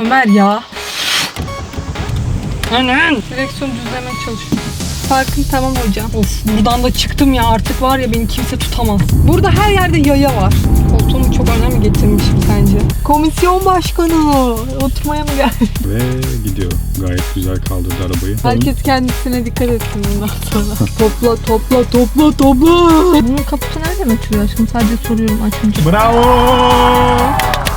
Ömer ya. Anan. Direksiyon düzlemeye çalışıyorum. Farkın tamam hocam. Of buradan da çıktım ya artık var ya beni kimse tutamaz. Burada her yerde yaya var. Koltuğumu çok önem getirmişim sence. Komisyon başkanı. Oturmaya mı geldi? Ve gidiyor. Gayet güzel kaldırdı arabayı. Herkes kendisine dikkat etsin bundan sonra. topla topla topla topla. Bunun kaputu nereden açılıyor aşkım? Sadece soruyorum açınca. Bravo!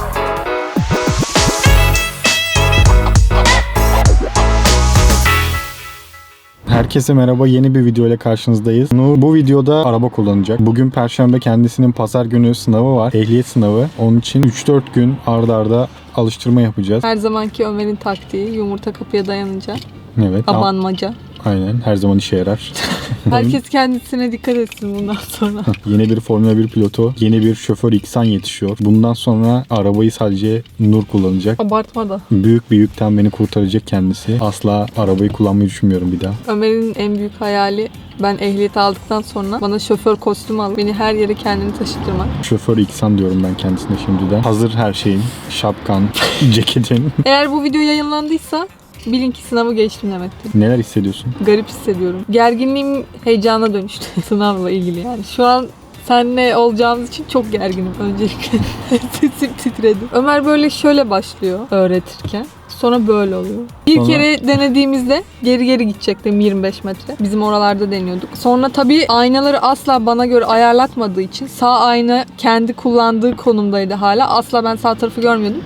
Herkese merhaba. Yeni bir video ile karşınızdayız. Nur bu videoda araba kullanacak. Bugün perşembe kendisinin pazar günü sınavı var. Ehliyet sınavı. Onun için 3-4 gün ardarda arda alıştırma yapacağız. Her zamanki Ömer'in taktiği yumurta kapıya dayanınca Evet. abanmaca. Aynen. Her zaman işe yarar. Herkes kendisine dikkat etsin bundan sonra. Yeni bir Formula 1 pilotu, yeni bir şoför X'an yetişiyor. Bundan sonra arabayı sadece Nur kullanacak. Abartma da. Büyük bir yükten beni kurtaracak kendisi. Asla arabayı kullanmayı düşünmüyorum bir daha. Ömer'in en büyük hayali ben ehliyet aldıktan sonra bana şoför kostümü alıp beni her yere kendini taşıtırmak. Şoför İksan diyorum ben kendisine şimdiden. Hazır her şeyin. Şapkan, ceketin. Eğer bu video yayınlandıysa bilin ki sınavı geçtim demektir. Neler hissediyorsun? Garip hissediyorum. Gerginliğim heyecana dönüştü sınavla ilgili yani. Şu an senle olacağımız için çok gerginim öncelikle. Sesim titredi. Ömer böyle şöyle başlıyor öğretirken. Sonra böyle oluyor. Bir Sonra- kere denediğimizde geri geri gidecektim 25 metre. Bizim oralarda deniyorduk. Sonra tabii aynaları asla bana göre ayarlatmadığı için sağ ayna kendi kullandığı konumdaydı hala. Asla ben sağ tarafı görmüyordum.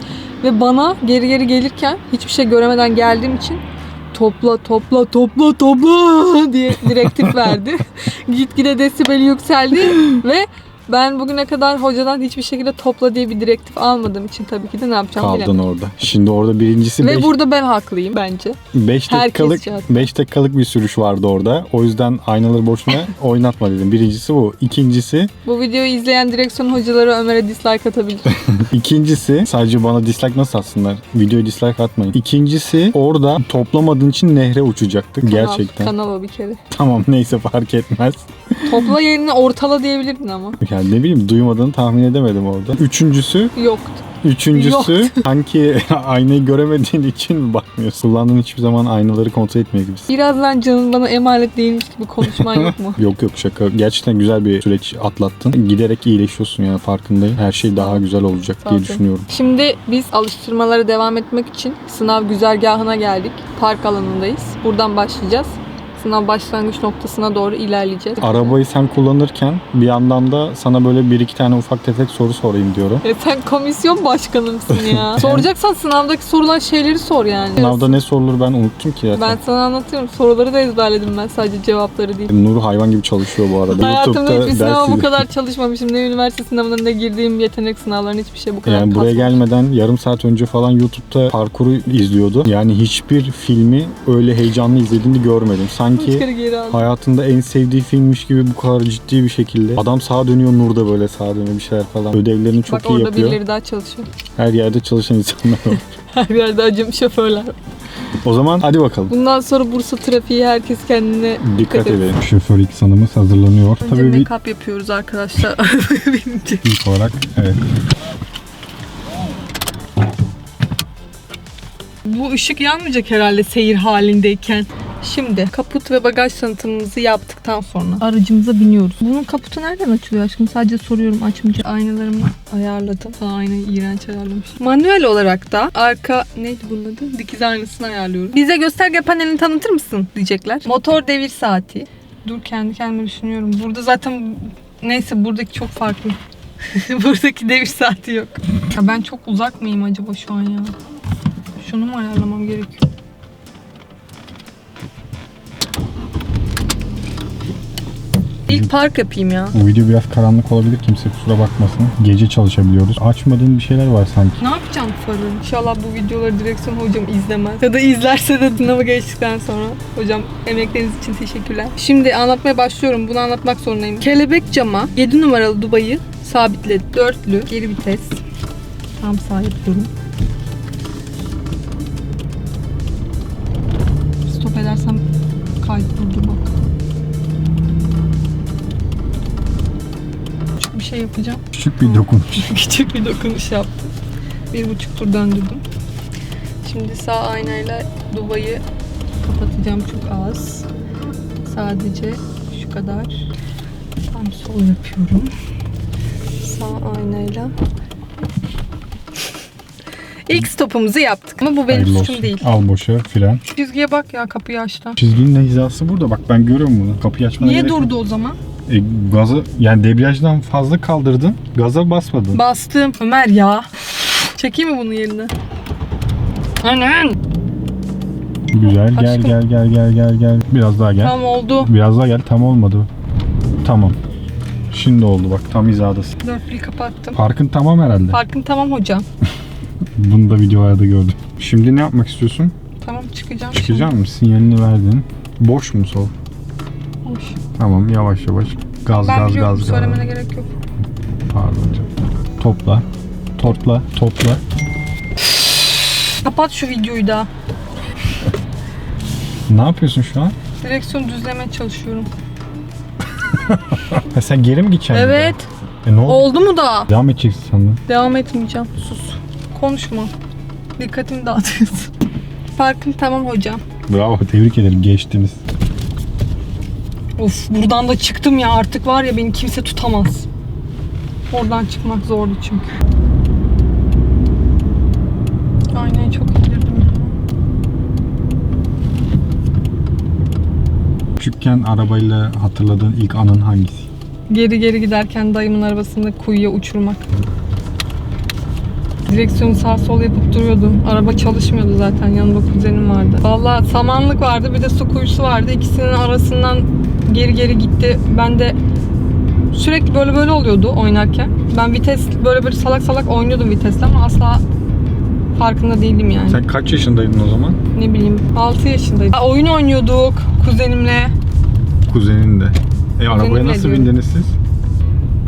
Ve bana geri geri gelirken hiçbir şey göremeden geldiğim için topla topla topla topla diye direktif verdi. Gitgide desibeli yükseldi ve ben bugüne kadar hocadan hiçbir şekilde topla diye bir direktif almadığım için tabii ki de ne yapacağım Kaldın bilemedim. orada. Şimdi orada birincisi Ve 5 burada ben haklıyım bence. dakikalık herkes zaten. 5 dakikalık bir sürüş vardı orada. O yüzden aynaları boşuna oynatma dedim. Birincisi bu. İkincisi, Bu videoyu izleyen direksiyon hocaları Ömer'e dislike atabilir. ikincisi sadece bana dislike nasıl atsınlar? Videoya dislike atmayın. İkincisi orada toplamadığın için nehre uçacaktık. Gerçekten. Kanal, kanal o bir kere. Tamam neyse fark etmez. Topla yerine ortala diyebilirdin ama. Yani ne bileyim duymadığını tahmin edemedim orada. Üçüncüsü, Yoktu. üçüncüsü sanki aynayı göremediğin için mi bakmıyorsun? Kullandığın hiçbir zaman aynaları kontrol etmiyor gibisin. Birazdan canın bana emanet değilmiş gibi konuşman yok mu? Yok yok şaka. Gerçekten güzel bir süreç atlattın. Giderek iyileşiyorsun yani farkındayım. Her şey daha güzel olacak Sağ diye düşünüyorum. Şimdi biz alıştırmalara devam etmek için sınav güzergahına geldik. Park alanındayız. Buradan başlayacağız. Sınav başlangıç noktasına doğru ilerleyeceğiz. Arabayı sen kullanırken bir yandan da sana böyle bir iki tane ufak tefek soru sorayım diyorum. Ya sen komisyon başkanı mısın ya? Soracaksan sınavdaki sorulan şeyleri sor yani. Sınavda ne sorulur ben unuttum ki zaten. Ben sana anlatıyorum. Soruları da ezberledim ben. Sadece cevapları değil. Nur hayvan gibi çalışıyor bu arada. Hayatımda YouTube'da hiçbir sınava bu kadar çalışmamışım. Ne üniversite sınavlarına girdiğim yetenek sınavlarına hiçbir şey bu kadar Yani buraya kasmadım. gelmeden yarım saat önce falan YouTube'da parkuru izliyordu. Yani hiçbir filmi öyle heyecanlı izlediğini görmedim. Üç Sanki hayatında en sevdiği filmmiş gibi bu kadar ciddi bir şekilde. Adam sağa dönüyor, Nur da böyle sağa dönüyor bir şeyler falan. Ödevlerini çok Bak iyi orada yapıyor. birileri daha çalışıyor. Her yerde çalışan insanlar var. Her yerde acım şoförler. var. o zaman hadi bakalım. Bundan sonra Bursa trafiği herkes kendine Dikkat Dikkat edelim. Şoför ilk sanımız hazırlanıyor. Önce Tabii bir make-up yapıyoruz arkadaşlar. Arabaya binince. ilk olarak evet. Bu ışık yanmayacak herhalde seyir halindeyken. Şimdi kaput ve bagaj tanıtımımızı yaptıktan sonra aracımıza biniyoruz. Bunun kaputu nereden açılıyor aşkım? Sadece soruyorum açmayacağım. Aynalarımı ayarladım. Sağ aynayı iğrenç ayarlamış. Manuel olarak da arka neydi bunun adı? Dikiz aynasını ayarlıyorum. Bize gösterge panelini tanıtır mısın diyecekler. Motor devir saati. Dur kendi kendime düşünüyorum. Burada zaten neyse buradaki çok farklı. Buradaki devir saati yok. Ya ben çok uzak mıyım acaba şu an ya? Şunu mu ayarlamam gerekiyor? İlk park yapayım ya. Bu video biraz karanlık olabilir. Kimse kusura bakmasın. Gece çalışabiliyoruz. Açmadığın bir şeyler var sanki. Ne yapacağım farı? İnşallah bu videoları direksiyon hocam izlemez. Ya da izlerse de sınavı geçtikten sonra. Hocam emekleriniz için teşekkürler. Şimdi anlatmaya başlıyorum. Bunu anlatmak zorundayım. Kelebek cama 7 numaralı dubayı sabitledi. Dörtlü geri vites. Tam sağ yapıyorum. Stop edersem kaydı durdurmak. Küçük bir şey yapacağım. Küçük bir dokunuş. Küçük bir dokunuş yaptım. Bir buçuk tur döndürdüm. Şimdi sağ aynayla dubayı kapatacağım çok az. Sadece şu kadar. Tam sol yapıyorum. Sağ aynayla. İlk stopumuzu yaptık. Ama bu benim Hayırlı suçum olsun. değil. Al boşa fren. Çizgiye bak ya kapıyı açtı. Çizginin ne hizası burada? Bak ben görüyorum bunu. Kapıyı açmana Niye gerek yok. durdu o zaman? E, gazı yani debriyajdan fazla kaldırdın. Gaza basmadın. Bastım. Ömer ya. Çekeyim mi bunu yerine? Aynen. Güzel. Gel Aşkım. gel gel gel gel gel. Biraz daha gel. Tamam oldu. Biraz daha gel. Tam olmadı. Tamam. Şimdi oldu bak tam hizadasın. Dörtlüyü kapattım. Parkın tamam herhalde. Farkın tamam hocam. Bunu da videolarda gördüm. Şimdi ne yapmak istiyorsun? Tamam çıkacağım. Çıkacak mısın? Sinyalini verdin. Boş mu sol? Tamam yavaş yavaş. Gaz Ben gaz biliyorum gaz söylemene gaz. gerek yok. Pardon canım. Topla. Topla. Topla. Kapat şu videoyu da. Ne yapıyorsun şu an? Direksiyon düzlemeye çalışıyorum. Ha, sen geri mi gideceksin? bir Evet. daha? E ne oldu? Oldu mu da? Devam edeceksin sandım. Devam etmeyeceğim. Sus. Konuşma. Dikkatimi dağıtıyorsun. Farkın tamam hocam. Bravo tebrik ederim geçtiniz. Of buradan da çıktım ya artık var ya beni kimse tutamaz. Oradan çıkmak zordu çünkü. Aynayı çok indirdim ya. Küçükken arabayla hatırladığın ilk anın hangisi? Geri geri giderken dayımın arabasında kuyuya uçurmak. Direksiyonu sağ sol yapıp duruyordum. Araba çalışmıyordu zaten. Yanımda kuzenim vardı. Vallahi samanlık vardı bir de su kuyusu vardı. İkisinin arasından geri geri gitti. Ben de sürekli böyle böyle oluyordu oynarken. Ben vites böyle böyle salak salak oynuyordum vitesle ama asla farkında değildim yani. Sen kaç yaşındaydın o zaman? Ne bileyim 6 yaşındaydım. Ha, oyun oynuyorduk kuzenimle. Kuzenin de. E arabaya Kuzenimle nasıl diyorum. bindiniz siz?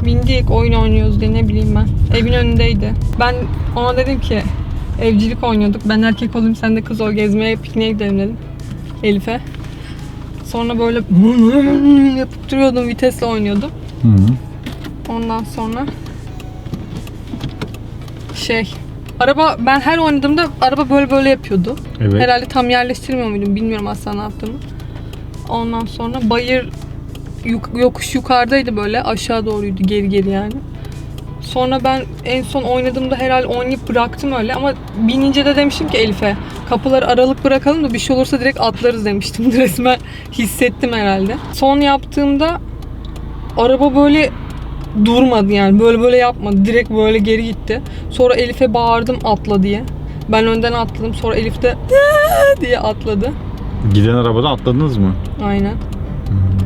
Bindik oyun oynuyoruz diye ne bileyim ben. Evin önündeydi. Ben ona dedim ki evcilik oynuyorduk. Ben erkek olayım sen de kız ol gezmeye pikniğe gidelim dedim. Elif'e. Sonra böyle yapıp duruyordum vitesle oynuyordum. Hı -hı. Ondan sonra şey araba ben her oynadığımda araba böyle böyle yapıyordu. Evet. Herhalde tam yerleştirmiyor muydum bilmiyorum aslında ne yaptığımı. Ondan sonra bayır yuk- yokuş yukarıdaydı böyle aşağı doğruydu geri geri yani. Sonra ben en son oynadığımda herhalde oynayıp bıraktım öyle ama binince de demiştim ki Elif'e kapıları aralık bırakalım da bir şey olursa direkt atlarız demiştim. Resmen hissettim herhalde. Son yaptığımda araba böyle durmadı yani böyle böyle yapmadı. Direkt böyle geri gitti. Sonra Elif'e bağırdım atla diye. Ben önden atladım. Sonra Elif de diye atladı. Giden arabada atladınız mı? Aynen.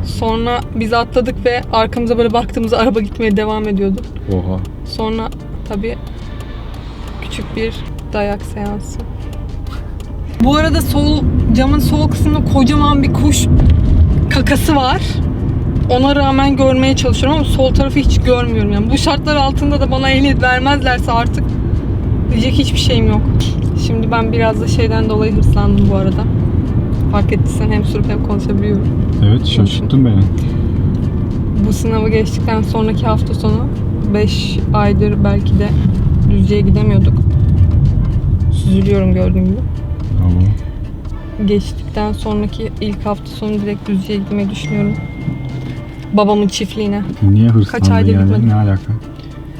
Sonra biz atladık ve arkamıza böyle baktığımızda araba gitmeye devam ediyordu. Oha. Sonra tabii küçük bir dayak seansı. Bu arada sol camın sol kısmında kocaman bir kuş kakası var. Ona rağmen görmeye çalışıyorum ama sol tarafı hiç görmüyorum yani. Bu şartlar altında da bana ehliyet vermezlerse artık diyecek hiçbir şeyim yok. Şimdi ben biraz da şeyden dolayı hırslandım bu arada. Fark ettiysen hem sürüp hem konuşabiliyorum. Evet şaşırttın beni. Bu sınavı geçtikten sonraki hafta sonu 5 aydır belki de Düzce'ye gidemiyorduk. Süzülüyorum gördüğün gibi. Tamam. Geçtikten sonraki ilk hafta sonu direkt Düzce'ye gitmeyi düşünüyorum. Babamın çiftliğine. Niye hırslandın Kaç aydır yani? gitmedim. Ne alaka?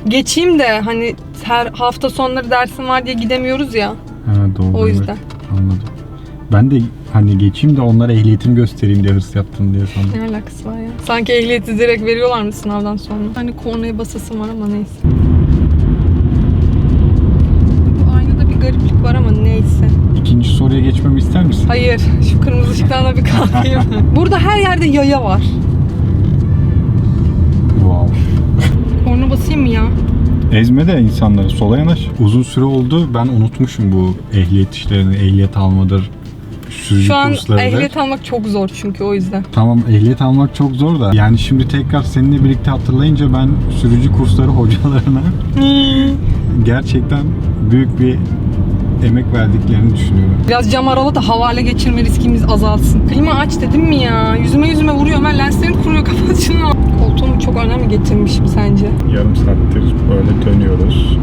Geçeyim de hani her hafta sonları dersim var diye gidemiyoruz ya. Ha, doğru. O evet. yüzden. Anladım. Ben de hani geçeyim de onlara ehliyetimi göstereyim diye hırs yaptım diye sandım. Ne alakası var ya? Sanki ehliyeti direkt veriyorlar mı sınavdan sonra? Hani kornaya basasım var ama neyse. Bu aynada bir gariplik var ama neyse. İkinci soruya geçmemi ister misin? Hayır, şu kırmızı ışıktan da bir kalkayım. Burada her yerde yaya var. Wow. Korna basayım mı ya? Ezme de insanları sola yanaş. Uzun süre oldu ben unutmuşum bu ehliyet işlerini, ehliyet almadır, sürücü Şu an ehliyet almak çok zor çünkü o yüzden. Tamam ehliyet almak çok zor da yani şimdi tekrar seninle birlikte hatırlayınca ben sürücü kursları hocalarına gerçekten büyük bir emek verdiklerini düşünüyorum. Biraz cam arala da havale geçirme riskimiz azalsın. Klima aç dedim mi ya? Yüzüme yüzüme vuruyor. Hemen lenslerim kuruyor. Şunu. Koltuğumu çok öne mi getirmişim sence? Yarım saattir böyle dönüyoruz.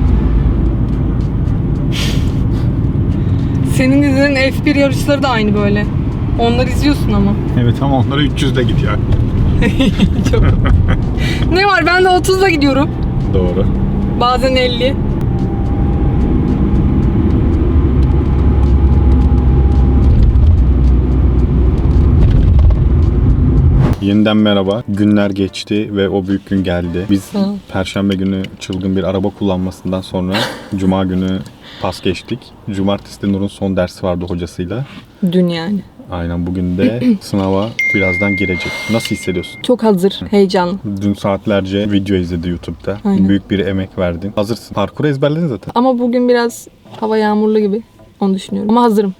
Senin dizilerin F1 yarışları da aynı böyle. Onları izliyorsun ama. Evet ama onlara 300'de gidiyor. Çok. ne var ben de 30'da gidiyorum. Doğru. Bazen 50. Yeniden merhaba. Günler geçti ve o büyük gün geldi. Biz Hı. Perşembe günü çılgın bir araba kullanmasından sonra Cuma günü pas geçtik. Cumartesi de Nur'un son dersi vardı hocasıyla. Dün yani. Aynen bugün de sınava birazdan girecek. Nasıl hissediyorsun? Çok hazır, heyecanlı. Dün saatlerce video izledi YouTube'da. Aynen. Büyük bir emek verdin. Hazırsın. Parkuru ezberledin zaten. Ama bugün biraz hava yağmurlu gibi. Onu düşünüyorum. Ama hazırım.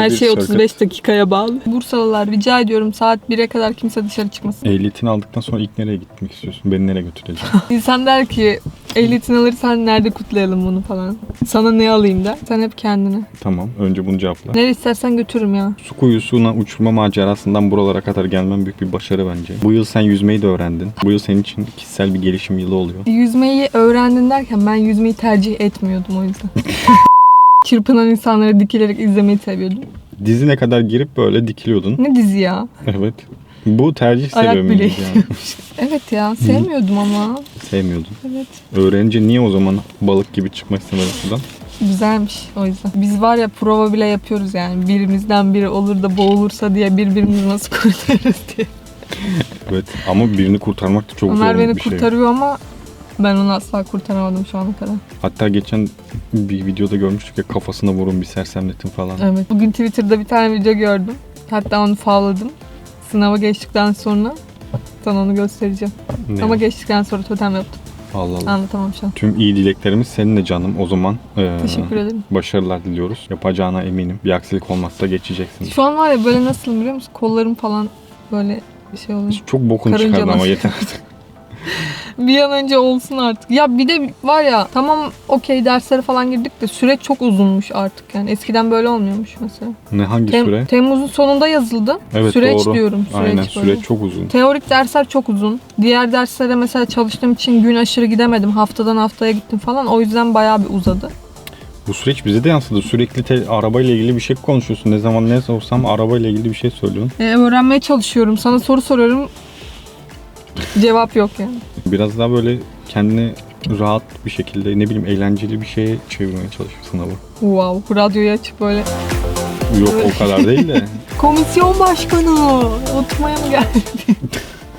Her Bir şey circuit. 35 dakikaya bağlı. Bursalılar rica ediyorum saat 1'e kadar kimse dışarı çıkmasın. Ehliyetini aldıktan sonra ilk nereye gitmek istiyorsun? Beni nereye götüreceksin? İnsan der ki ehliyetini alırsan nerede kutlayalım bunu falan. Sana ne alayım der. Sen hep kendine. tamam. Önce bunu cevapla. Nereye istersen götürürüm ya. Su kuyusuna uçurma macerasından buralara kadar gelmen büyük bir başarı bence. Bu yıl sen yüzmeyi de öğrendin. Bu yıl senin için kişisel bir gelişim yılı oluyor. Yüzmeyi öğrendin derken ben yüzmeyi tercih etmiyordum o yüzden. Çırpınan insanları dikilerek izlemeyi seviyordum. Dizine kadar girip böyle dikiliyordun. Ne dizi ya? Evet. Bu tercih Ayak sebebi bile miydi yani? Evet ya sevmiyordum ama. Sevmiyordun. Evet. Öğrenince niye o zaman balık gibi çıkmak istemedin sudan? Güzelmiş o yüzden. Biz var ya prova bile yapıyoruz yani. Birimizden biri olur da boğulursa diye birbirimizi nasıl kurtarırız diye. Evet. Ama birini kurtarmak da çok Ömer zor beni bir şey. kurtarıyor ama ben onu asla kurtaramadım şu ana kadar. Hatta geçen bir videoda görmüştük ya kafasına vurun bir sersemletin falan. Evet. Bugün Twitter'da bir tane video gördüm. Hatta onu favladım. Sınava geçtikten sonra sana onu göstereceğim. Ne? Ama geçtikten sonra totem yaptım. Allah Allah. Anlatamam şu an. Tüm iyi dileklerimiz seninle canım. O zaman eee, Teşekkür ederim. başarılar diliyoruz. Yapacağına eminim. Bir aksilik olmazsa geçeceksin. Şu an var ya böyle nasıl biliyor musun? Kollarım falan böyle bir şey oluyor. Çok bokunu çıkardın ama yeter artık. Bir an önce olsun artık. Ya bir de var ya tamam okey derslere falan girdik de süreç çok uzunmuş artık yani. Eskiden böyle olmuyormuş mesela. ne hangi Tem- süre? Temmuz'un sonunda yazıldı. Evet süreç doğru. diyorum. Süreç Aynen böyle. süreç çok uzun. Teorik dersler çok uzun. Diğer derslere mesela çalıştığım için gün aşırı gidemedim. Haftadan haftaya gittim falan. O yüzden bayağı bir uzadı. Bu süreç bize de yansıdı. Sürekli te- arabayla ilgili bir şey konuşuyorsun. Ne zaman ne sorsam arabayla ilgili bir şey söylüyorsun. E, öğrenmeye çalışıyorum. Sana soru soruyorum. Cevap yok yani. Biraz daha böyle kendini rahat bir şekilde ne bileyim eğlenceli bir şeye çevirmeye çalış sınavı. Wow. Radyoyu açıp böyle Yok o kadar değil de. Komisyon başkanı oturmaya mı geldi?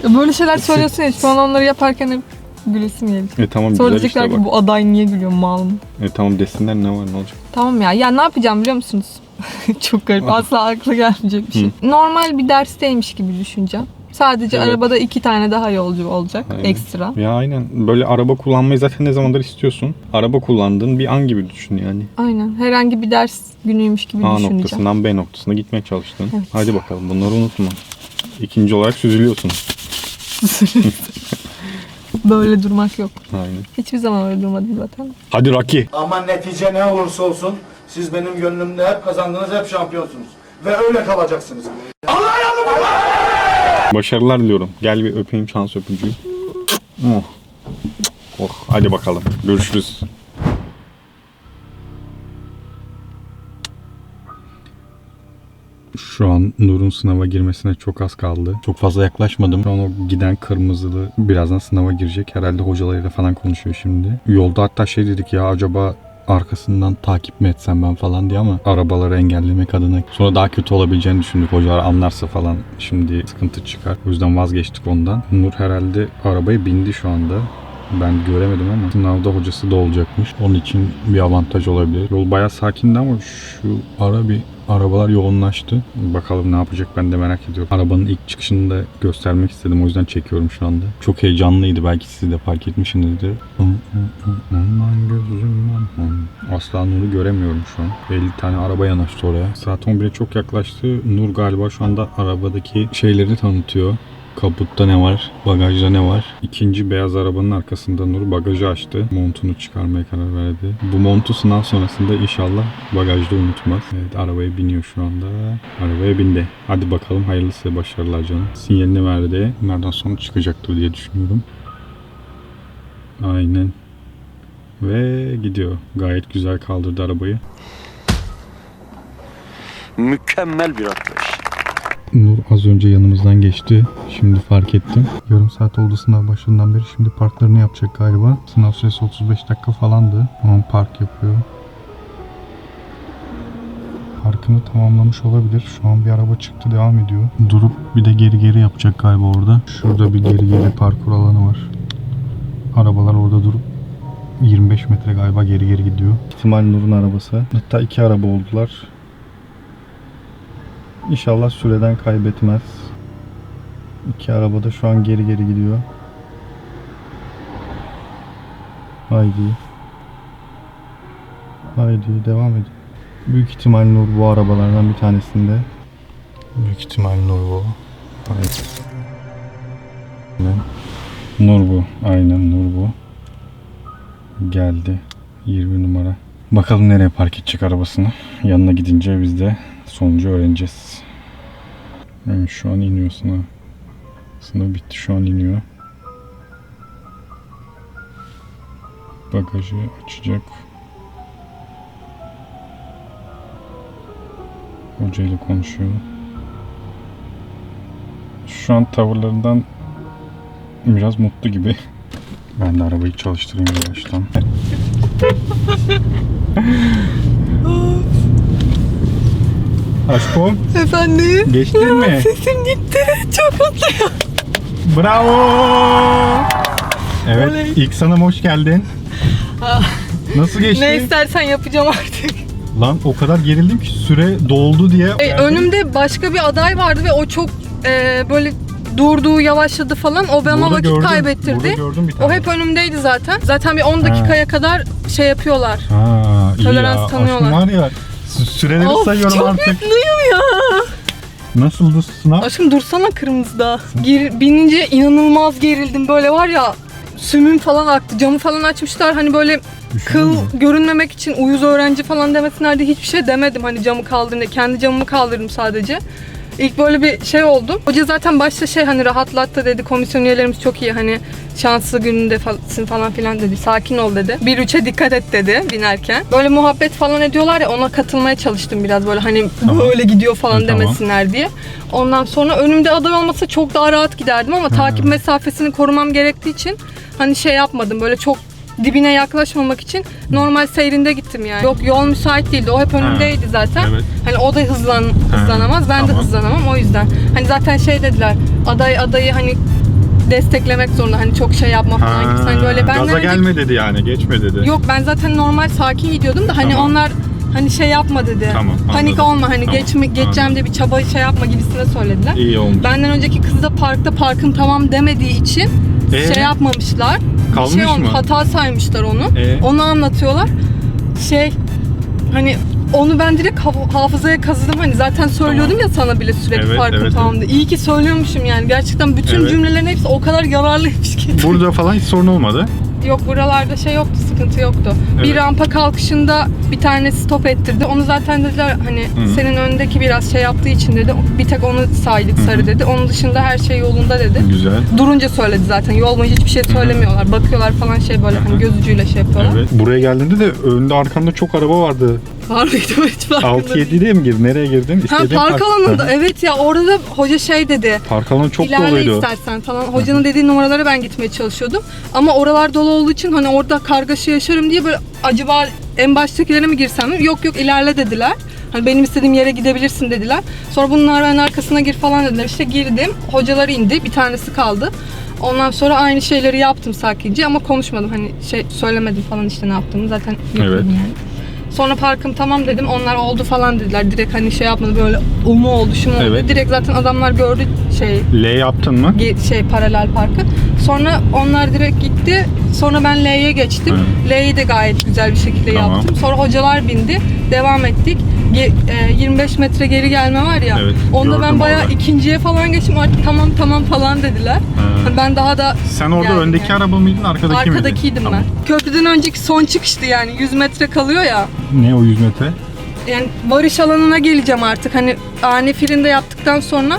Böyle şeyler söylüyorsun ya şu an onları yaparken hep gülesim geliyor. E tamam Sonra güzel işte ki bak. bu aday niye gülüyor mal mı? E tamam desinler ne var ne olacak. Tamam ya. Ya ne yapacağım biliyor musunuz? Çok garip. Asla akla gelmeyecek bir şey. Normal bir dersteymiş gibi düşüneceğim. Sadece Evet. arabada iki tane daha yolcu olacak Aynen. ekstra. Ya aynen böyle araba kullanmayı zaten ne zamandır istiyorsun. Araba kullandığın bir an gibi düşün yani. Aynen. Herhangi bir ders günüymüş gibi A düşüneceğim. noktasından B noktasına gitmeye çalıştın. Evet. Hadi bakalım bunları unutma. İkinci olarak süzülüyorsun. Böyle durmak yok. Aynen. Hiçbir zaman öyle durmadım zaten. Hadi Rocky. Ama netice ne olursa olsun siz benim gönlümde hep kazandınız, hep şampiyonsunuz. Ve öyle kalacaksınız. Başarılar diliyorum. Gel bir öpeyim şans öpücüğü. Oh. Oh, hadi bakalım. Görüşürüz. Şu an Nur'un sınava girmesine çok az kaldı. Çok fazla yaklaşmadım. Şu an o giden kırmızılı birazdan sınava girecek. Herhalde hocalarıyla falan konuşuyor şimdi. Yolda hatta şey dedik ya acaba arkasından takip mi etsem ben falan diye ama arabaları engellemek adına sonra daha kötü olabileceğini düşündük. Hocalar anlarsa falan şimdi sıkıntı çıkar. O yüzden vazgeçtik ondan. Nur herhalde arabaya bindi şu anda. Ben göremedim ama sınavda hocası da olacakmış. Onun için bir avantaj olabilir. Yol bayağı sakindi ama şu ara bir arabalar yoğunlaştı. Bakalım ne yapacak ben de merak ediyorum. Arabanın ilk çıkışını da göstermek istedim. O yüzden çekiyorum şu anda. Çok heyecanlıydı. Belki siz de fark etmişsinizdir. Aman Nur'u göremiyorum şu an. 50 tane araba yanaştı oraya. Saat 11'e çok yaklaştı. Nur galiba şu anda arabadaki şeyleri tanıtıyor. Kaputta ne var? Bagajda ne var? İkinci beyaz arabanın arkasında Nur bagajı açtı. Montunu çıkarmaya karar verdi. Bu montu sınav sonrasında inşallah bagajda unutmaz. Evet arabaya biniyor şu anda. Arabaya bindi. Hadi bakalım hayırlısı başarılar canım. Sinyalini verdi. Bunlardan sonra çıkacaktır diye düşünüyorum. Aynen. Ve gidiyor. Gayet güzel kaldırdı arabayı. Mükemmel bir atlayış. Nur az önce yanımızdan geçti. Şimdi fark ettim. Yarım saat oldu sınav başından beri. Şimdi parklarını yapacak galiba. Sınav süresi 35 dakika falandı. Ama park yapıyor. Parkını tamamlamış olabilir. Şu an bir araba çıktı devam ediyor. Durup bir de geri geri yapacak galiba orada. Şurada bir geri geri parkur alanı var. Arabalar orada durup 25 metre galiba geri geri gidiyor. İhtimal Nur'un arabası. Hatta iki araba oldular. İnşallah süreden kaybetmez. İki araba da şu an geri geri gidiyor. Haydi. Haydi devam edin. Büyük ihtimal Nur bu arabalardan bir tanesinde. Büyük ihtimal Nur bu. Haydi. Nur bu. Aynen Nur bu. Geldi. 20 numara. Bakalım nereye park edecek arabasını. Yanına gidince biz de sonucu öğreneceğiz. Yani şu an iniyor sınav. Sınav bitti şu an iniyor. Bagajı açacak. Hocayla konuşuyor. Şu an tavırlarından biraz mutlu gibi. Ben de arabayı çalıştırayım yavaştan. Aşkım Efendim? geçtin mi? Sesim gitti. Çok mutluyum. Bravo! Evet, Oley. ilk sana hoş geldin. Nasıl geçti? Ne istersen yapacağım artık. Lan o kadar gerildim ki süre doldu diye. E, önümde başka bir aday vardı ve o çok e, böyle durdu, yavaşladı falan. O bana Burada vakit gördüm, kaybettirdi. O hep önümdeydi zaten. Zaten bir 10 dakikaya kadar şey yapıyorlar. Ha, iyi Tolerans ya. tanıyorlar. Var ya. Sü- Süreleri Of, sayıyorum çok artık. mutluyum ya. Nasıldı sınav? Aşkım dursana kırmızıda. Gir, binince inanılmaz gerildim. Böyle var ya sümüm falan aktı. Camı falan açmışlar. Hani böyle Üşüdün kıl mü? görünmemek için uyuz öğrenci falan demesinler diye hiçbir şey demedim. Hani camı kaldırın diye. Kendi camımı kaldırdım sadece. İlk böyle bir şey oldu. Hoca zaten başta şey hani rahatlattı dedi. Komisyon üyelerimiz çok iyi hani şanslı gününde falasın falan filan dedi. Sakin ol dedi. Bir üçe dikkat et dedi binerken. Böyle muhabbet falan ediyorlar ya ona katılmaya çalıştım biraz böyle hani Tamam. böyle gidiyor falan Hı, tamam. demesinler diye. Ondan sonra önümde aday olmasa çok daha rahat giderdim ama takip mesafesini korumam gerektiği için hani şey yapmadım böyle çok dibine yaklaşmamak için normal seyrinde gittim yani. Yok yol müsait değildi. O hep önümdeydi zaten. Evet. Hani o da hızlan hızlanamaz. Ben de tamam. hızlanamam o yüzden. Hani zaten şey dediler. Aday adayı hani desteklemek zorunda. Hani çok şey yapma falan gibi. Hani böyle ben Gaza gelme dedi yani geçme dedi. Yok ben zaten normal sakin gidiyordum da hani Tamam. onlar hani şey yapma dedi. Tamam, Panik anladım. olma hani Tamam, geçme geçeceğim diye bir çaba şey yapma gibisine söylediler. İyi olmuş. Benden önceki kız da parkta parkın tamam demediği için Ee? şey yapmamışlar. Kalmış bir şey mı? Hata saymışlar onu. Ee? Onu anlatıyorlar. Şey hani onu ben direkt haf- hafızaya kazıdım. Hani zaten söylüyordum ya sana bile sürekli Evet, parkın evet, tamam diye. İyi ki söylüyormuşum yani. Gerçekten bütün Evet. cümlelerin hepsi o kadar yararlıymış ki. Burada falan hiç sorun olmadı. Yok buralarda şey yoktu, sıkıntı yoktu. Evet. Bir rampa kalkışında bir tane stop ettirdi. Onu zaten dediler hani Hı. senin önündeki biraz şey yaptığı için dedi. Bir tek onu saydık sarı dedi. Onun dışında her şey yolunda dedi. Güzel. Durunca söyledi zaten. Yol boyunca hiçbir şey söylemiyorlar. Bakıyorlar falan şey böyle hani göz ucuyla şey yapıyorlar. Evet. Buraya geldiğinde de önde arkanda çok araba vardı. Mıydı ben hiç farkında değilim. 6-7'de mi girdin? Nereye girdin? Ha İstediğin park alanında evet ya orada da hoca şey dedi. Park alanı çok İlerle doluydu. istersen falan. Hocanın dediği numaralara ben gitmeye çalışıyordum. Ama oralar dolu olduğu için hani orada kargaşa yaşarım diye böyle acaba en baştakilere mi girsem mi? Yok yok ilerle dediler. Hani benim istediğim yere gidebilirsin dediler. Sonra bunun ben arkasına gir falan dediler. İşte girdim. Hocalar indi. Bir tanesi kaldı. Ondan sonra aynı şeyleri yaptım sakince ama konuşmadım. Hani şey söylemedim falan işte ne yaptığımı zaten yapıyordum Evet. yani. Sonra parkım tamam dedim. Onlar oldu falan dediler. Direkt hani şey yapmadı böyle o mu oldu şu mu oldu. Evet. Direkt zaten adamlar gördü şey L yaptın mı? ge- şey paralel parkı. Sonra onlar direkt gitti. Sonra ben L'ye geçtim. L'yi de gayet güzel bir şekilde Tamam. yaptım. Sonra hocalar bindi. Devam ettik. Ge- e, 25 metre geri gelme var ya. Evet, onda ben bayağı orada. ikinciye falan geçtim. Artık tamam tamam falan dediler. Ben daha da Sen orada öndeki yani. araba mıydın, arkadaki miydin? Arkadakiydim Tamam. ben. Köprüden önceki son çıkıştı yani. 100 metre kalıyor ya. Ne o 100 metre? Yani varış alanına geleceğim artık. Hani ani frende yaptıktan sonra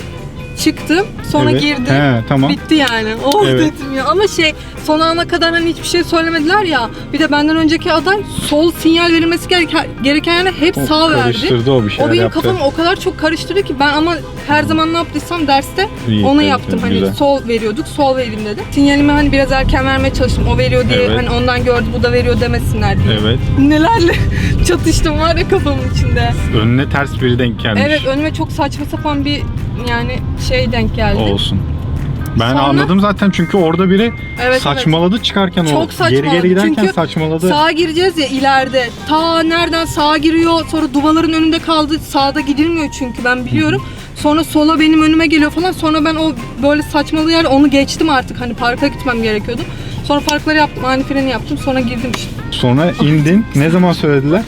çıktım. Sonra Evet. girdim. He, tamam. Bitti yani. Oh Evet. dedim ya. Ama şey son ana kadar hani hiçbir şey söylemediler ya. Bir de benden önceki aday sol sinyal verilmesi gereken, gereken yani hep O sağ verdi. karıştırdı o bir şeyler O benim yaptı. kafamı o kadar çok karıştırdı ki ben ama her zaman ne yaptıysam derste İyi, onu evet, yaptım. evet, Hani güzel. sol veriyorduk, sol vereyim dedim. Sinyalimi hani biraz erken vermeye çalıştım. O veriyor diye Evet. hani ondan gördü bu da veriyor demesinler diye. Evet. Nelerle çatıştım var ya kafamın içinde. Önüne ters biri denk gelmiş. Evet önüme çok saçma sapan bir yani şey denk geldi. Olsun. Ben Sonra- anladım zaten çünkü orada biri Evet, saçmaladı çıkarken o Çok geri saçmaladı. geri giderken Çünkü saçmaladı. Sağa gireceğiz ya ileride. Ta nereden sağa giriyor sonra duvarların önünde kaldı. Sağda gidilmiyor çünkü ben biliyorum. Sonra sola benim önüme geliyor falan. Sonra ben o böyle saçmalı yer onu geçtim artık. Hani parka gitmem gerekiyordu. Sonra parkları yaptım, ani freni yaptım. Sonra girdim işte. Sonra indin. ne zaman söylediler?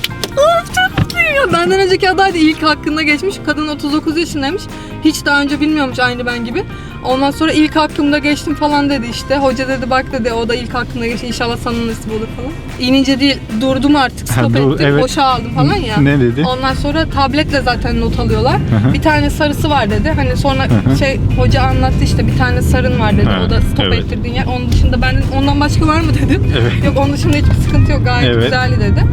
Benden önceki aday da ilk hakkında geçmiş. Kadın 39 yaşındaymış. Hiç daha önce bilmiyormuş aynı ben gibi. Ondan sonra ilk hakkımda geçtim falan dedi işte. Hoca dedi bak dedi o da ilk hakkında geçti. İnşallah sana nasip olur falan. İnince değil durdum artık Ha, stop dur, ettim. evet. Boşa aldım falan ya. Ne dedi? Ondan sonra tabletle zaten not alıyorlar. hı. Bir tane sarısı var dedi. Hani sonra Hı hı. şey hoca anlattı işte bir tane sarın var dedi. Ha, o da stop evet. ettirdiğin yer. Onun dışında ben dedim, ondan başka var mı dedim. Evet. Yok onun dışında hiçbir sıkıntı yok gayet Evet. güzeldi dedi.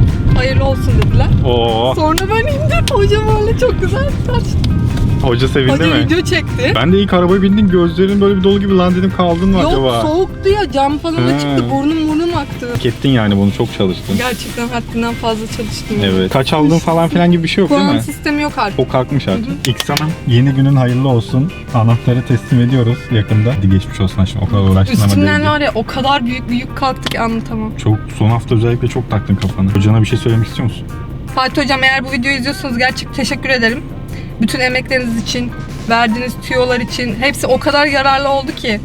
Hayırlı olsun dediler. Oo. Sonra ben indim. Hoca böyle çok güzel tartıştı. Hoca sevindi Hoca mi? video çekti. Ben de ilk arabaya bindim gözlerin böyle bir dolu gibi lan dedim kaldın mı Yok acaba? soğuktu ya cam falan Ha. açıktı. Burnum burnum aktı. Hak ettin yani bunu çok çalıştın. Gerçekten haddinden fazla çalıştım. Evet. Kaç aldın falan filan gibi bir şey yok değil Puan mi? sistemi yok artık. O kalkmış artık. İlk sana yeni günün hayırlı olsun. Anahtarı teslim ediyoruz yakında. Hadi geçmiş olsun şimdi o kadar uğraştın ama Üstümden değdi. var ya o kadar büyük bir yük kalktı ki anlatamam. Çok son hafta özellikle çok taktın kafanı. Hocana bir şey söylemek istiyor musun? Fatih Hocam eğer bu videoyu izliyorsanız gerçekten teşekkür ederim. Bütün emekleriniz için, verdiğiniz tüyolar için hepsi o kadar yararlı oldu ki.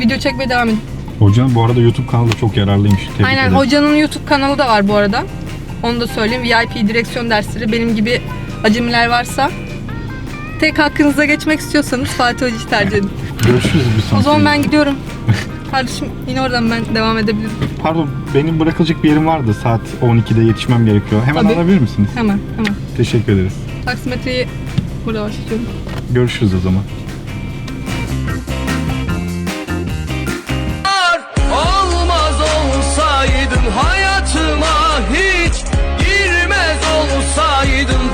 Video çekmeye devam edin. Hocanın bu arada YouTube kanalı da çok yararlıymış. Tebrik Aynen ederim. hocanın YouTube kanalı da var bu arada. Onu da söyleyeyim. VIP direksiyon dersleri benim gibi acemiler varsa tek hakkınıza geçmek istiyorsanız Fatih Hoca'yı tercih edin. Görüşürüz bir O sonraki. zaman ben gidiyorum. Kardeşim yine oradan ben devam edebilirim. Pardon benim bırakılacak bir yerim vardı. Saat 12'de yetişmem gerekiyor. Hemen Tabii. alabilir misiniz? Hemen hemen. Teşekkür ederiz. Taksimetreyi burada başlatıyorum. Görüşürüz o zaman.